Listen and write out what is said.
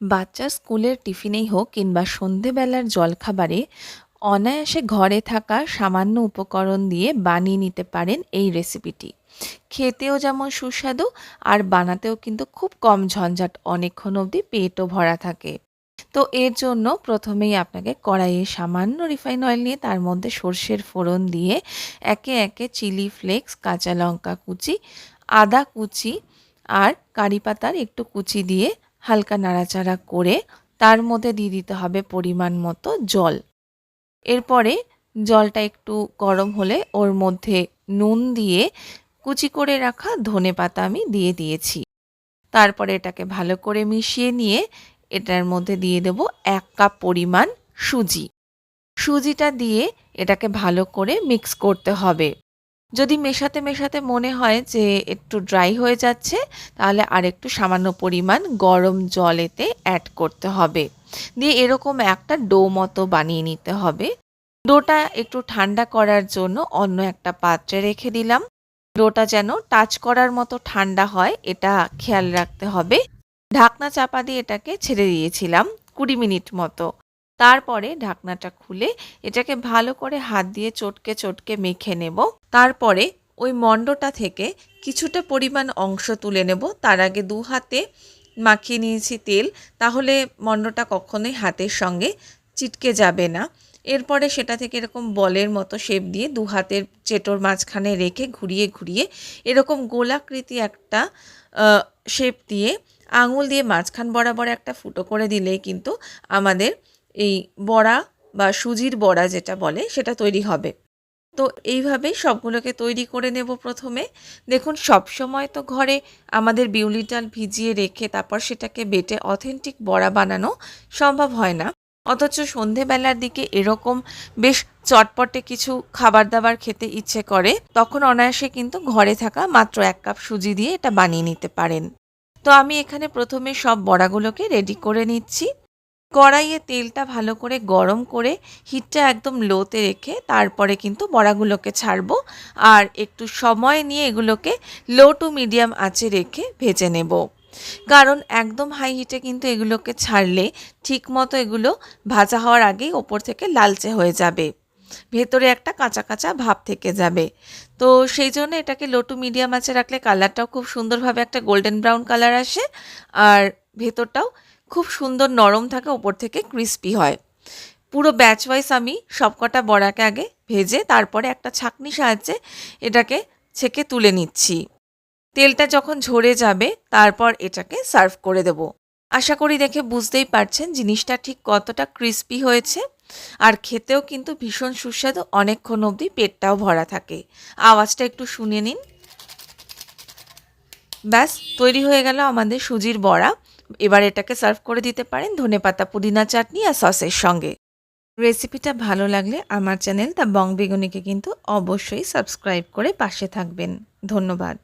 বাচ্চার স্কুলের টিফিনেই হোক কিংবা সন্ধেবেলার জলখাবারে, অনায়াসে ঘরে থাকা সামান্য উপকরণ দিয়ে বানিয়ে নিতে পারেন এই রেসিপিটি। খেতেও যেমন সুস্বাদু আর বানাতেও কিন্তু খুব কম ঝঞ্ঝাট অনেকক্ষণ অবধি পেটও ভরা থাকে। তো এর জন্য প্রথমেই আপনাকে কড়াইয়ে সামান্য রিফাইন অয়েল নিয়ে তার মধ্যে সর্ষের ফোড়ন দিয়ে একে একে চিলি ফ্লেক্স কাঁচা লঙ্কা কুচি, আদা কুচি আর কারি পাতার একটু কুচি দিয়ে হালকা নাড়াচাড়া করে তার মধ্যে দিয়ে দিতে হবে পরিমাণ মতো জল। এরপরে জলটা একটু গরম হলে ওর মধ্যে নুন দিয়ে কুচি করে রাখা ধনে পাতা আমি দিয়ে দিয়েছি। তারপরে এটাকে ভালো করে মিশিয়ে নিয়ে এটার মধ্যে দিয়ে দেব এক কাপ পরিমাণ সুজি। সুজিটা দিয়ে এটাকে ভালো করে মিক্স করতে হবে। যদি মেশাতে মেশাতে মনে হয় যে একটু ড্রাই হয়ে যাচ্ছে, তাহলে আর একটু সামান্য পরিমাণ গরম জল এতে অ্যাড করতে হবে। দিয়ে এরকম একটা ডো মতো বানিয়ে নিতে হবে। ডোটা একটু ঠান্ডা করার জন্য অন্য একটা পাত্রে রেখে দিলাম। ডোটা যেন টাচ করার মতো ঠান্ডা হয়, এটা খেয়াল রাখতে হবে। ঢাকনা চাপা দিয়ে এটাকে ছেড়ে দিয়েছিলাম কুড়ি মিনিট মতো। তারপরে ঢাকনাটা খুলে এটাকে ভালো করে হাত দিয়ে চটকে চটকে মেখে নেব। তারপরে ওই মণ্ডটা থেকে কিছুটা পরিমাণ অংশ তুলে নেব। তার আগে দু হাতে মাখিয়ে নিয়েছি তেল। তাহলে মণ্ডটা কখনোই হাতের সঙ্গে চিটকে যাবে না। এরপরে সেটা থেকে এরকম বলের মতো শেপ দিয়ে দু হাতের চেটোর মাঝখানে রেখে ঘুরিয়ে ঘুরিয়ে এরকম গোলাকৃতি একটা শেপ দিয়ে আঙুল দিয়ে মাঝখান বরাবর একটা ফুটো করে দিলেই কিন্তু আমাদের এই বড়া বা সুজির বড়া যেটা বলে সেটা তৈরি হবে। তো এইভাবেই সবগুলোকে তৈরি করে নেব প্রথমে। দেখুন সব সময় তো ঘরে আমাদের বিউলি ডাল ভিজিয়ে রেখে তারপর সেটাকে বেটে অথেন্টিক বড়া বানানো সম্ভব হয় না। অথচ সন্ধেবেলার দিকে এরকম বেশ চটপটে কিছু খাবার দাবার খেতে ইচ্ছে করে, তখন অনায়াসে কিন্তু ঘরে থাকা মাত্র এক কাপ সুজি দিয়ে এটা বানিয়ে নিতে পারেন। তো আমি এখানে প্রথমে সব বড়াগুলোকে রেডি করে নিচ্ছি। কড়াইয়ে তেলটা ভালো করে গরম করে হিটটা একদম লোতে রেখে তারপরে কিন্তু বড়াগুলোকে ছাড়বো। আর একটু সময় নিয়ে এগুলোকে লো টু মিডিয়াম আঁচে রেখে ভেজে নেব। কারণ একদম হাই হিটে কিন্তু এগুলোকে ছাড়লে ঠিক মতো এগুলো ভাজা হওয়ার আগেই ওপর থেকে লালচে হয়ে যাবে। ভেতরে একটা কাঁচা কাঁচা ভাব থেকে যাবে। তো সেই জন্য এটাকে লো টু মিডিয়াম আঁচে রাখলে কালারটাও খুব সুন্দরভাবে একটা গোল্ডেন ব্রাউন কালার আসে। আর ভেতরটাও খুব সুন্দর নরম থাকে ওপর থেকে ক্রিস্পি হয়। পুরো ব্যাচ ওয়াইজ আমি সবকটা বড়াকে আগে ভেজে তারপরে একটা ছাকনি সাহায্যে এটাকে ছেঁকে তুলে নিচ্ছি। তেলটা যখন ঝরে যাবে তারপর এটাকে সার্ভ করে দেব। আশা করি দেখে বুঝতেই পারছেন জিনিসটা ঠিক কতটা ক্রিস্পি হয়েছে। আর খেতেও কিন্তু ভীষণ সুস্বাদু, অনেকক্ষণ অবধি পেটটাও ভরা থাকে। আওয়াজটা একটু শুনে নিন। ব্যাস, তৈরি হয়ে গেল আমাদের সুজির বড়া। এবার এটাকে সার্ভ করে দিতে পারেন ধনেপাতা পুদিনা চাটনি আর সসের সঙ্গে। রেসিপিটা ভালো লাগলে আমার চ্যানেল দ্য বং বেগুনিকে কিন্তু অবশ্যই সাবস্ক্রাইব করে পাশে থাকবেন। ধন্যবাদ।